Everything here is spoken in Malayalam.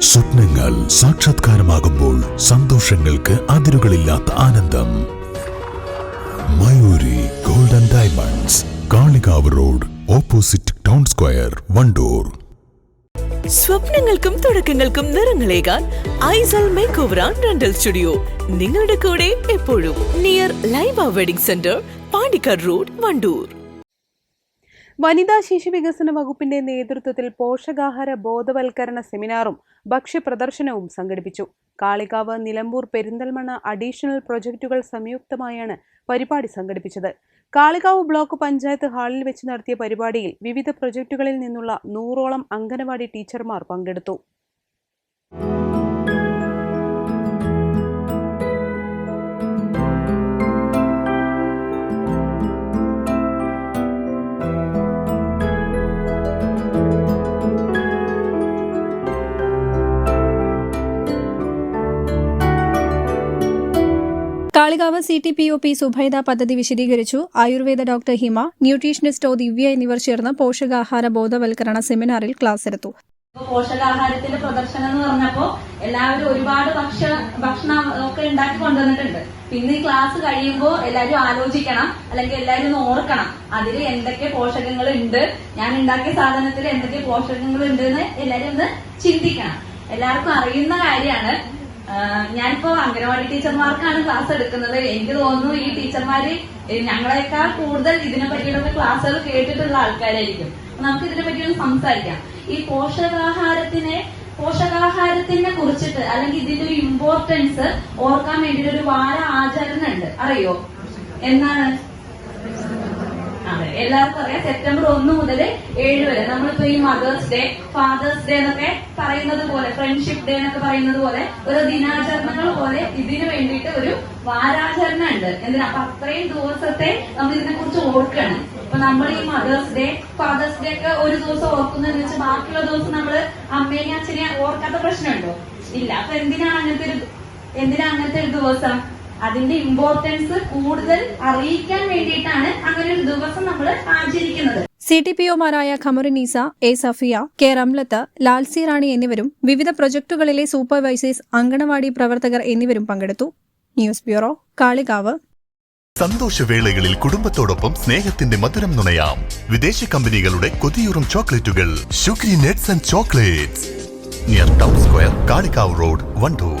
സ്വപ്നങ്ങൾ സാക്ഷാത്കാരമാകുമ്പോൾ സന്തോഷങ്ങൾക്ക് അതിരുകളില്ലാത്ത ആനന്ദം. Mayuri golden diamonds Kalikavu road opposite town square Wandoor. സ്വപ്നങ്ങൾക്കും തുടക്കങ്ങൾക്കും നിറങ്ങളേകാൻ Aisal make over and rental studio. നിങ്ങളുടെ കൂടെ എപ്പോഴും near Laiba wedding centre Pandikkad road Wandoor. വനിതാ ശിശു വികസന വകുപ്പിന്റെ നേതൃത്വത്തിൽ പോഷകാഹാര ബോധവൽക്കരണ സെമിനാറും ഭക്ഷ്യപ്രദർശനവും സംഘടിപ്പിച്ചു. കാളികാവ് നിലമ്പൂർ പെരിന്തൽമണ്ണ അഡീഷണൽ പ്രൊജക്ടുകൾ സംയുക്തമായാണ് പരിപാടി സംഘടിപ്പിച്ചത്. കാളികാവ് ബ്ലോക്ക് പഞ്ചായത്ത് ഹാളിൽ വെച്ച് നടത്തിയ പരിപാടിയിൽ വിവിധ പ്രൊജക്ടുകളിൽ നിന്നുള്ള നൂറോളം അംഗനവാടി ടീച്ചർമാർ പങ്കെടുത്തു. Kalikavu C T P O P Subaida പദ്ധതി വിശദീകരിച്ചു. Ayurveda doctor Hima nutritionist O Divya എന്നിവർ ചേർന്ന് പോഷകാഹാര ബോധവൽക്കരണ സെമിനാറിൽ ക്ലാസ് എടുത്തു. പോഷകാഹാരത്തിന്റെ പ്രദർശനം എന്ന് പറഞ്ഞപ്പോ എല്ലാവരും ഒരുപാട് ഭക്ഷ്യ ഭക്ഷണം ഒക്കെ ഉണ്ടാക്കി കൊണ്ടുവന്നിട്ടുണ്ട്. പിന്നെ ഈ ക്ലാസ് കഴിയുമ്പോൾ എല്ലാരും ആലോചിക്കണം അല്ലെങ്കിൽ എല്ലാവരും ഒന്ന് ഓർക്കണം അതിൽ എന്തൊക്കെ പോഷകങ്ങൾ ഉണ്ട് ഞാൻ ഉണ്ടാക്കിയ സാധനത്തിൽ എന്തൊക്കെ പോഷകങ്ങൾ ഉണ്ട് എന്ന് എല്ലാരും ഒന്ന് ചിന്തിക്കണം. എല്ലാവർക്കും അറിയുന്ന കാര്യമാണ്. ഞാനിപ്പോ അംഗനവാടി ടീച്ചർമാർക്കാണ് ക്ലാസ് എടുക്കുന്നത്. എനിക്ക് തോന്നുന്നു ഈ ടീച്ചർമാര് ഞങ്ങളെക്കാൾ കൂടുതൽ ഇതിനെ പറ്റിയുള്ള ക്ലാസ്സുകൾ കേട്ടിട്ടുള്ള ആൾക്കാരായിരിക്കും. നമുക്ക് ഇതിനെ പറ്റി ഒന്ന് സംസാരിക്കാം. ഈ പോഷകാഹാരത്തിനെ പോഷകാഹാരത്തിനെ കുറിച്ചിട്ട് അല്ലെങ്കിൽ ഇതിന്റെ ഒരു ഇമ്പോർട്ടൻസ് ഓർക്കാൻ വേണ്ടിയിട്ട് ഒരു വാര ആചരണം ഉണ്ട് അറിയോ? എന്നാണ് അതെ എല്ലാവർക്കും അറിയാം സെപ്റ്റംബർ ഒന്ന് മുതൽ ഏഴ് വരെ. നമ്മളിപ്പോ ഈ മദേഴ്സ് ഡേ ഫാദേഴ്സ് ഡേ എന്നൊക്കെ പറയുന്നത് പോലെ ഫ്രണ്ട്ഷിപ്പ് ഡേ എന്നൊക്കെ പറയുന്നത് പോലെ ഓരോ ദിനാചരണങ്ങൾ പോലെ ഇതിനു വേണ്ടിയിട്ട് ഒരു വാരാചരണം ഉണ്ട്. എന്തിനാ? അപ്പൊ അത്രയും ദിവസത്തെ നമ്മൾ ഇതിനെ കുറിച്ച് ഓർക്കണം. ഇപ്പൊ നമ്മൾ ഈ മദേഴ്സ് ഡേ ഫാദേഴ്സ് ഡേ ഒക്കെ ഒരു ദിവസം ഓർക്കുന്നതെന്ന് വെച്ചാൽ ബാക്കിയുള്ള ദിവസം നമ്മൾ അമ്മേനെ അച്ഛനെ ഓർക്കാത്ത പ്രശ്നമുണ്ടോ? ഇല്ല. അപ്പൊ എന്തിനാണ് അങ്ങനത്തെ ഒരു എന്തിനാ അങ്ങനത്തെ ഒരു ദിവസം? അതിന്റെ ഇമ്പോർട്ടൻസ് കൂടുതൽ അറിയിക്കാൻ വേണ്ടിയിട്ടാണ് അങ്ങനെ ഒരു ദിവസം നമ്മൾ ആചരിക്കുന്നത് സി ടി പി ഒമാരായ ഖമറിനീസ എ സഫിയ കെ റംലത്ത് ലാൽസി റാണി എന്നിവരും വിവിധ പ്രൊജക്ടുകളിലെ സൂപ്പർവൈസേഴ്സ് അങ്കണവാടി പ്രവർത്തകർ എന്നിവരും പങ്കെടുത്തു. News bureau Kalikavu. സന്തോഷവേളകളിൽ കുടുംബത്തോടൊപ്പം സ്നേഹത്തിന്റെ മധുരം നുണയാം. വിദേശ കമ്പനികളുടെ കൊതിയൂറും ചോക്ലേറ്റുകൾ. Sugary nuts and chocolates. Near town square Kalikavu road Wandoor.